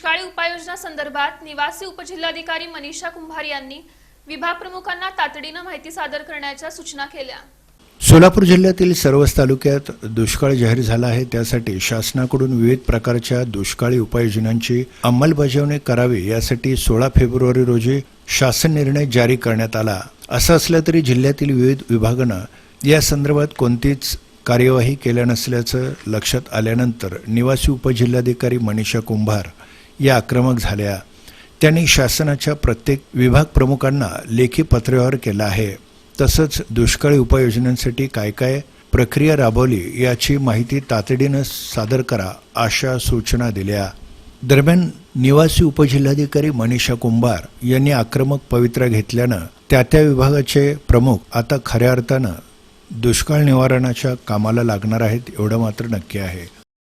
दुष्काळी उपाययोजना संदर्भात निवासी उपजिल्हाधिकारी मनीषा कुंभार यांनी विभाग प्रमुखांना तातडीनं माहिती सादर करण्याच्या सूचना केल्या. सोलापूर जिल्ह्यातील सर्वच तालुक्यात दुष्काळ जाहीर झाला आहे. त्यासाठी शासनाकडून विविध प्रकारच्या दुष्काळी उपाययोजनांची अंमलबजावणी करावी यासाठी सोळा फेब्रुवारी रोजी शासन निर्णय जारी करण्यात आला. असं असलं तरी जिल्ह्यातील विविध विभागानं या संदर्भात कोणतीच कार्यवाही केल्या नसल्याचं लक्षात आल्यानंतर निवासी उपजिल्हाधिकारी मनीषा कुंभार या आक्रमक झाल्या. त्यांनी शासनाच्या प्रत्येक विभाग प्रमुखांना लेखी पत्रव्यवहार केला आहे. तसंच दुष्काळी उपाययोजनांसाठी काय काय प्रक्रिया राबवली याची माहिती तातडीनं सादर करा अशा सूचना दिल्या. दरम्यान निवासी उपजिल्हाधिकारी मनीषा कुंभार यांनी आक्रमक पवित्रा घेतल्यानं त्या त्या विभागाचे प्रमुख आता खऱ्या अर्थानं दुष्काळ निवारणाच्या कामाला लागणार आहेत एवढं मात्र नक्की आहे.